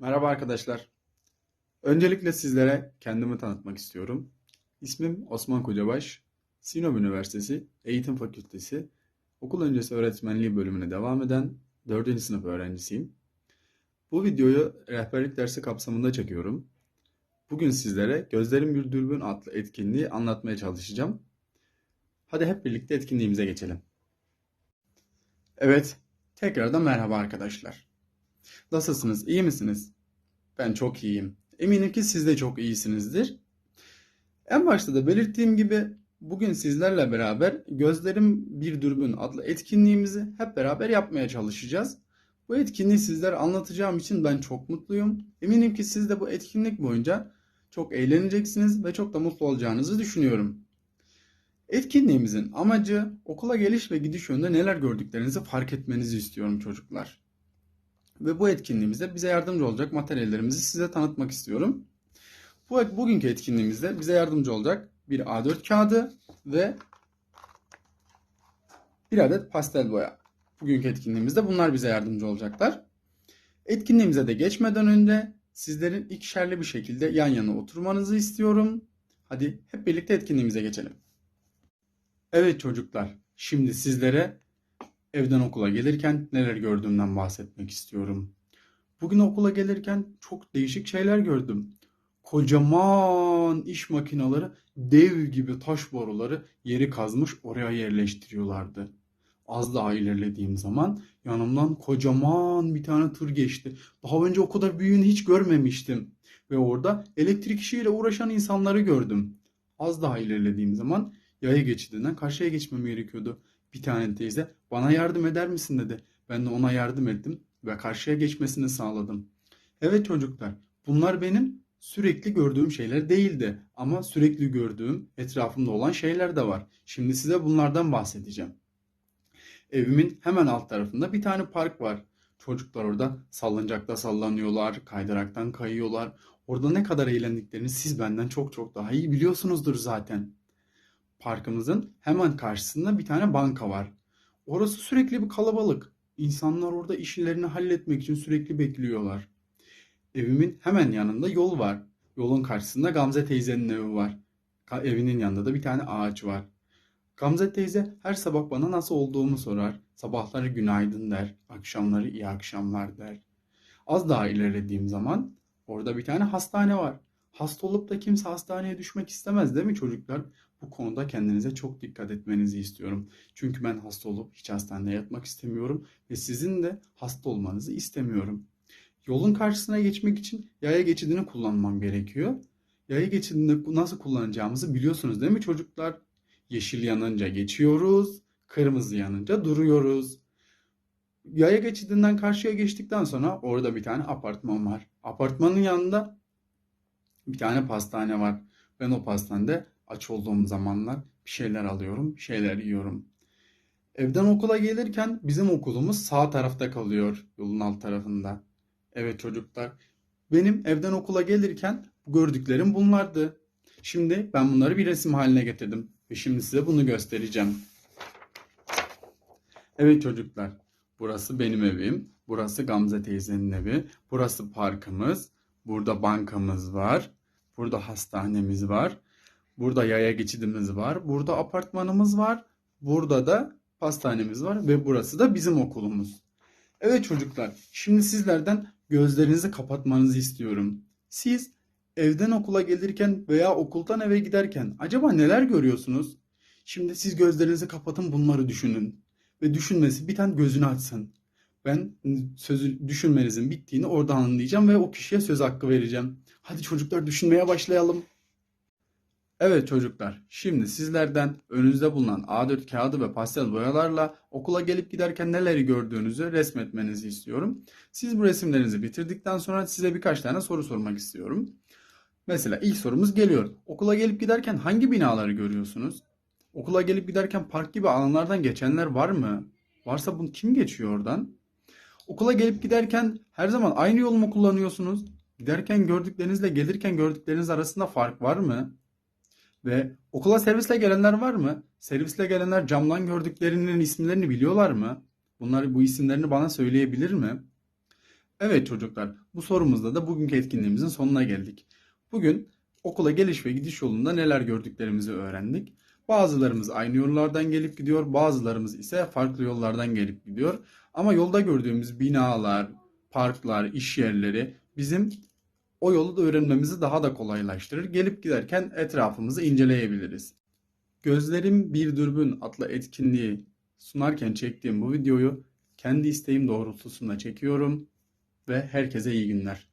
Merhaba arkadaşlar. Öncelikle sizlere kendimi tanıtmak istiyorum. İsmim Osman Kocabaş. Sinop Üniversitesi Eğitim Fakültesi Okul Öncesi Öğretmenliği bölümüne devam eden 4. sınıf öğrencisiyim. Bu videoyu rehberlik dersi kapsamında çekiyorum. Bugün sizlere Gözlerim Bir Dürbün adlı etkinliği anlatmaya çalışacağım. Hadi hep birlikte etkinliğimize geçelim. Evet, tekrardan merhaba arkadaşlar. Nasılsınız? İyi misiniz? Ben çok iyiyim. Eminim ki siz de çok iyisinizdir. En başta da belirttiğim gibi bugün sizlerle beraber Gözlerim Bir Dürbün adlı etkinliğimizi hep beraber yapmaya çalışacağız. Bu etkinliği sizlere anlatacağım için ben çok mutluyum. Eminim ki siz de bu etkinlik boyunca çok eğleneceksiniz ve çok da mutlu olacağınızı düşünüyorum. Etkinliğimizin amacı okula geliş ve gidiş yönünde neler gördüklerinizi fark etmenizi istiyorum çocuklar. Ve bu etkinliğimizde bize yardımcı olacak materyallerimizi size tanıtmak istiyorum. Bu bugünkü etkinliğimizde bize yardımcı olacak bir A4 kağıdı ve bir adet pastel boya. Bugünkü etkinliğimizde bunlar bize yardımcı olacaklar. Etkinliğimize de geçmeden önce sizlerin ikişerli bir şekilde yan yana oturmanızı istiyorum. Hadi hep birlikte etkinliğimize geçelim. Evet çocuklar, şimdi sizlere evden okula gelirken neler gördüğümden bahsetmek istiyorum. Bugün okula gelirken çok değişik şeyler gördüm. Kocaman iş makineleri dev gibi taş boruları yeri kazmış oraya yerleştiriyorlardı. Az daha ilerlediğim zaman yanımdan kocaman bir tane tır geçti. Daha önce o kadar büyüğünü hiç görmemiştim. Ve orada elektrik işiyle uğraşan insanları gördüm. Az daha ilerlediğim zaman yaya geçidinden karşıya geçmem gerekiyordu. Bir tane teyze bana yardım eder misin dedi. Ben de ona yardım ettim ve karşıya geçmesini sağladım. Evet çocuklar, bunlar benim sürekli gördüğüm şeyler değildi ama sürekli gördüğüm etrafımda olan şeyler de var. Şimdi size bunlardan bahsedeceğim. Evimin hemen alt tarafında bir tane park var. Çocuklar orada salıncakta sallanıyorlar, kaydıraktan kayıyorlar. Orada ne kadar eğlendiklerini siz benden çok çok daha iyi biliyorsunuzdur zaten. Parkımızın hemen karşısında bir tane banka var. Orası sürekli bir kalabalık. İnsanlar orada işlerini halletmek için sürekli bekliyorlar. Evimin hemen yanında yol var. Yolun karşısında Gamze teyzenin evi var. Evinin yanında da bir tane ağaç var. Gamze teyze her sabah bana nasıl olduğumu sorar. Sabahları günaydın der, akşamları iyi akşamlar der. Az daha ilerlediğim zaman orada bir tane hastane var. Hasta olup da kimse hastaneye düşmek istemez değil mi çocuklar? Bu konuda kendinize çok dikkat etmenizi istiyorum. Çünkü ben hasta olup hiç hastanede yatmak istemiyorum ve sizin de hasta olmanızı istemiyorum. Yolun karşısına geçmek için yaya geçidini kullanmam gerekiyor. Yaya geçidini nasıl kullanacağımızı biliyorsunuz değil mi çocuklar? Yeşil yanınca geçiyoruz, kırmızı yanınca duruyoruz. Yaya geçidinden karşıya geçtikten sonra orada bir tane apartman var. Apartmanın yanında bir tane pastane var. Ben o pastanede aç olduğum zamanlar bir şeyler alıyorum, bir şeyler yiyorum. Evden okula gelirken bizim okulumuz sağ tarafta kalıyor, yolun alt tarafında. Evet çocuklar, benim evden okula gelirken gördüklerim bunlardı. Şimdi ben bunları bir resim haline getirdim ve şimdi size bunu göstereceğim. Evet çocuklar, burası benim evim, burası Gamze teyzenin evi, burası parkımız, burada bankamız var, burada hastanemiz var, burada yaya geçidimiz var, burada apartmanımız var, burada da pastanemiz var ve burası da bizim okulumuz. Evet çocuklar, şimdi sizlerden gözlerinizi kapatmanızı istiyorum. Siz evden okula gelirken veya okuldan eve giderken acaba neler görüyorsunuz? Şimdi siz gözlerinizi kapatın bunları düşünün. Ve düşünmesi bir tane gözünü açsın. Ben sözü düşünmenizin bittiğini orada anlayacağım ve o kişiye söz hakkı vereceğim. Hadi çocuklar düşünmeye başlayalım. Evet çocuklar, şimdi sizlerden önünüzde bulunan A4 kağıdı ve pastel boyalarla okula gelip giderken neleri gördüğünüzü resmetmenizi istiyorum. Siz bu resimlerinizi bitirdikten sonra size birkaç tane soru sormak istiyorum. Mesela ilk sorumuz geliyor. Okula gelip giderken hangi binaları görüyorsunuz? Okula gelip giderken park gibi alanlardan geçenler var mı? Varsa bunu kim geçiyor oradan? Okula gelip giderken her zaman aynı yolu mu kullanıyorsunuz? Giderken gördüklerinizle gelirken gördükleriniz arasında fark var mı? Ve okula servisle gelenler var mı? Servisle gelenler camdan gördüklerinin isimlerini biliyorlar mı? Bunlar bu isimlerini bana söyleyebilir mi? Evet çocuklar, bu sorumuzda da bugünkü etkinliğimizin sonuna geldik. Bugün okula geliş ve gidiş yolunda neler gördüklerimizi öğrendik. Bazılarımız aynı yollardan gelip gidiyor, bazılarımız ise farklı yollardan gelip gidiyor. Ama yolda gördüğümüz binalar, parklar, iş yerleri bizim o yolu da öğrenmemizi daha da kolaylaştırır. Gelip giderken etrafımızı inceleyebiliriz. Gözlerim Bir Dürbün adlı etkinliği sunarken çektiğim bu videoyu kendi isteğim doğrultusunda çekiyorum ve herkese iyi günler.